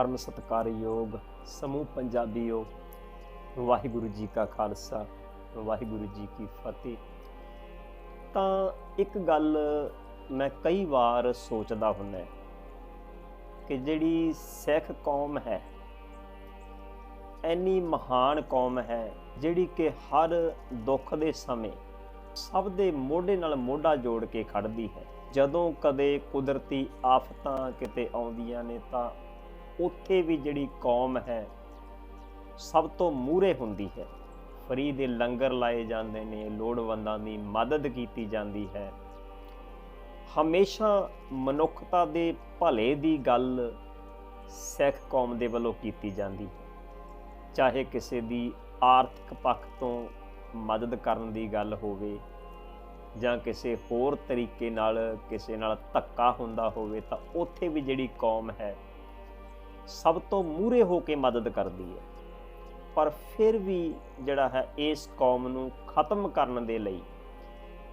ਪਰਮ ਸਤਿਕਾਰਯੋਗ ਸਮੂਹ ਪੰਜਾਬੀਓ, ਵਾਹਿਗੁਰੂ ਜੀ ਕਾ ਖਾਲਸਾ, ਵਾਹਿਗੁਰੂ ਜੀ ਕੀ ਫਤਿਹ। ਤਾਂ ਇੱਕ ਗੱਲ ਮੈਂ ਕਈ ਵਾਰ ਸੋਚਦਾ ਹੁੰਨਾ ਕਿ ਜਿਹੜੀ ਸਿੱਖ ਕੌਮ ਹੈ ਐਨੀ ਮਹਾਨ ਕੌਮ ਹੈ ਜਿਹੜੀ ਕਿ ਹਰ ਦੁੱਖ ਦੇ ਸਮੇਂ ਸਭ ਦੇ ਮੋਢੇ ਨਾਲ ਮੋਢਾ ਜੋੜ ਕੇ ਖੜਦੀ ਹੈ। ਜਦੋਂ ਕਦੇ ਕੁਦਰਤੀ ਆਫਤਾਂ ਕਿਤੇ ਆਉਂਦੀਆਂ ਨੇ ਤਾਂ ਉੱਥੇ ਵੀ ਜਿਹੜੀ ਕੌਮ ਹੈ, ਸਭ ਤੋਂ ਮੂਹਰੇ ਹੁੰਦੀ ਹੈ। ਫਰੀ ਦੇ ਲੰਗਰ ਲਾਏ ਜਾਂਦੇ ਨੇ, ਲੋੜਵੰਦਾਂ ਦੀ ਮਦਦ ਕੀਤੀ ਜਾਂਦੀ ਹੈ। ਹਮੇਸ਼ਾ ਮਨੁੱਖਤਾ ਦੇ ਭਲੇ ਦੀ ਗੱਲ ਸਿੱਖ ਕੌਮ ਦੇ ਵੱਲੋਂ ਕੀਤੀ ਜਾਂਦੀ ਹੈ। ਚਾਹੇ ਕਿਸੇ ਦੀ ਆਰਥਿਕ ਪੱਖ ਤੋਂ ਮਦਦ ਕਰਨ ਦੀ ਗੱਲ ਹੋਵੇ ਜਾਂ ਕਿਸੇ ਹੋਰ ਤਰੀਕੇ ਨਾਲ ਕਿਸੇ ਨਾਲ ਧੱਕਾ ਹੁੰਦਾ ਹੋਵੇ, ਤਾਂ ਉੱਥੇ ਵੀ ਜਿਹੜੀ ਕੌਮ ਹੈ ਸਭ ਤੋਂ ਮੂਹਰੇ ਹੋ ਕੇ ਮਦਦ ਕਰਦੀ ਹੈ। ਪਰ ਫਿਰ ਵੀ ਜਿਹੜਾ ਹੈ, ਇਸ ਕੌਮ ਨੂੰ ਖਤਮ ਕਰਨ ਦੇ ਲਈ,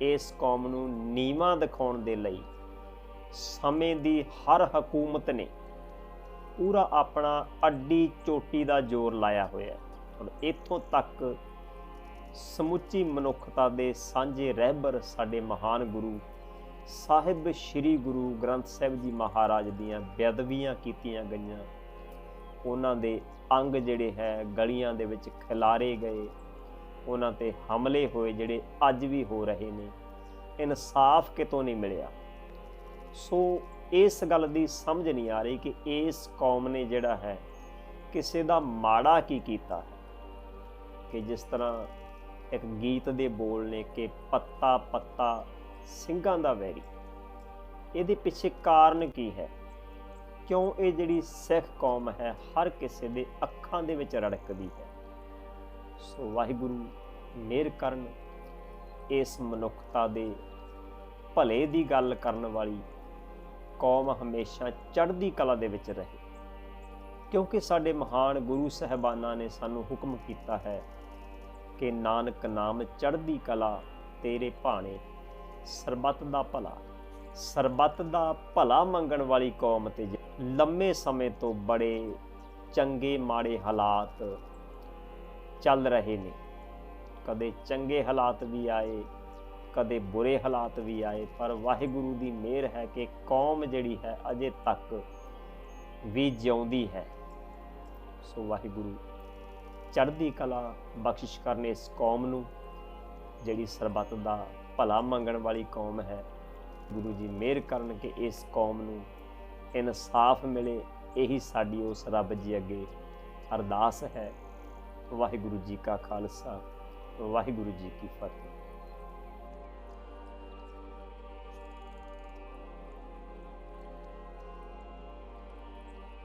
ਇਸ ਕੌਮ ਨੂੰ ਨੀਵਾ ਦਿਖਾਉਣ ਦੇ ਲਈ ਸਮੇਂ ਦੀ ਹਰ ਹਕੂਮਤ ਨੇ ਪੂਰਾ ਆਪਣਾ ਅੱਡੀ ਚੋਟੀ ਦਾ ਜ਼ੋਰ ਲਾਇਆ ਹੋਇਆ ਹੈ। ਹੁਣ ਇੱਥੋਂ ਤੱਕ ਸਮੁੱਚੀ ਮਨੁੱਖਤਾ ਦੇ ਸਾਂਝੇ ਰਹਿਬਰ ਸਾਡੇ ਮਹਾਨ ਗੁਰੂ ਸਾਹਿਬ ਸ੍ਰੀ ਗੁਰੂ ਗ੍ਰੰਥ ਸਾਹਿਬ ਜੀ ਮਹਾਰਾਜ ਦੀਆਂ ਬੇਅਦਬੀਆਂ ਕੀਤੀਆਂ ਗਈਆਂ। ਉਹਨਾਂ ਦੇ ਅੰਗ ਜਿਹੜੇ ਹੈ, ਗਲੀਆਂ ਦੇ ਵਿੱਚ ਖਿਲਾਰੇ ਗਏ। ਉਹਨਾਂ ਤੇ ਹਮਲੇ ਹੋਏ ਜਿਹੜੇ ਅੱਜ ਵੀ ਹੋ ਰਹੇ ਨੇ। ਇਨਸਾਫ ਕਿਤੋਂ ਨਹੀਂ ਮਿਲਿਆ। ਸੋ ਇਸ ਗੱਲ ਦੀ ਸਮਝ ਨਹੀਂ ਆ ਰਹੀ ਕਿ ਇਸ ਕੌਮ ਨੇ ਜਿਹੜਾ ਹੈ, ਕਿਸੇ ਦਾ ਮਾੜਾ ਕੀ ਕੀਤਾ ਹੈ? ਕਿ ਜਿਸ ਤਰ੍ਹਾਂ ਇੱਕ ਗੀਤ ਦੇ ਬੋਲ ਨੇ ਕਿ ਪੱਤਾ ਪੱਤਾ ਸਿੰਘਾਂ ਦਾ ਵੈਰੀ। ਇਹਦੇ ਪਿੱਛੇ ਕਾਰਨ ਕੀ ਹੈ? ਕਿਉਂ ਇਹ ਜਿਹੜੀ ਸਿੱਖ ਕੌਮ ਹੈ, ਹਰ ਕਿਸੇ ਦੇ ਅੱਖਾਂ ਦੇ ਵਿੱਚ ਰੜਕਦੀ ਹੈ? ਸੋ ਵਾਹਿਗੁਰੂ, ਮਿਹਰ ਕਰਨ, ਇਸ ਮਨੁੱਖਤਾ ਦੇ ਭਲੇ ਦੀ ਗੱਲ ਕਰਨ ਵਾਲੀ ਕੌਮ ਹਮੇਸ਼ਾ ਚੜ੍ਹਦੀ ਕਲਾ ਦੇ ਵਿੱਚ ਰਹੇ। ਕਿਉਂਕਿ ਸਾਡੇ ਮਹਾਨ ਗੁਰੂ ਸਹਿਬਾਨਾਂ ਨੇ ਸਾਨੂੰ ਹੁਕਮ ਕੀਤਾ ਹੈ ਕਿ ਨਾਨਕ ਨਾਮ ਚੜ੍ਹਦੀ ਕਲਾ ਤੇਰੇ ਭਾਣੇ ਸਰਬੱਤ ਦਾ ਭਲਾ ਸਰਬੱਤ ਦਾ ਭਲਾ ਮੰਗਣ ਵਾਲੀ ਕੌਮ ਤੇ ਲੰਮੇ ਸਮੇਂ ਤੋਂ ਬੜੇ ਚੰਗੇ ਮਾੜੇ ਹਾਲਾਤ ਚੱਲ ਰਹੇ ਨੇ। ਕਦੇ ਚੰਗੇ ਹਾਲਾਤ ਵੀ ਆਏ, ਕਦੇ ਬੁਰੇ ਹਾਲਾਤ ਵੀ ਆਏ, ਪਰ ਵਾਹਿਗੁਰੂ ਦੀ ਮਿਹਰ ਹੈ ਕਿ ਕੌਮ ਜਿਹੜੀ ਹੈ ਅਜੇ ਤੱਕ ਵੀ ਜਿਉਂਦੀ ਹੈ। ਸੋ ਵਾਹਿਗੁਰੂ, ਚੜ੍ਹਦੀ ਕਲਾ ਬਖਸ਼ਿਸ਼ ਕਰਨ ਇਸ ਕੌਮ ਨੂੰ, ਜਿਹੜੀ ਸਰਬੱਤ ਦਾ ਭਲਾ ਮੰਗਣ ਵਾਲੀ ਕੌਮ ਹੈ। ਗੁਰੂ ਜੀ ਮਿਹਰ ਕਰਨ ਕਿ ਇਸ ਕੌਮ ਨੂੰ ਇਨਸਾਫ ਮਿਲੇ, ਇਹੀ ਸਾਡੀ ਉਸ ਰੱਬ ਜੀ ਅੱਗੇ ਅਰਦਾਸ ਹੈ। ਵਾਹਿਗੁਰੂ ਜੀ ਕਾ ਖਾਲਸਾ, ਵਾਹਿਗੁਰੂ ਜੀ ਕੀ ਫਤਿਹ।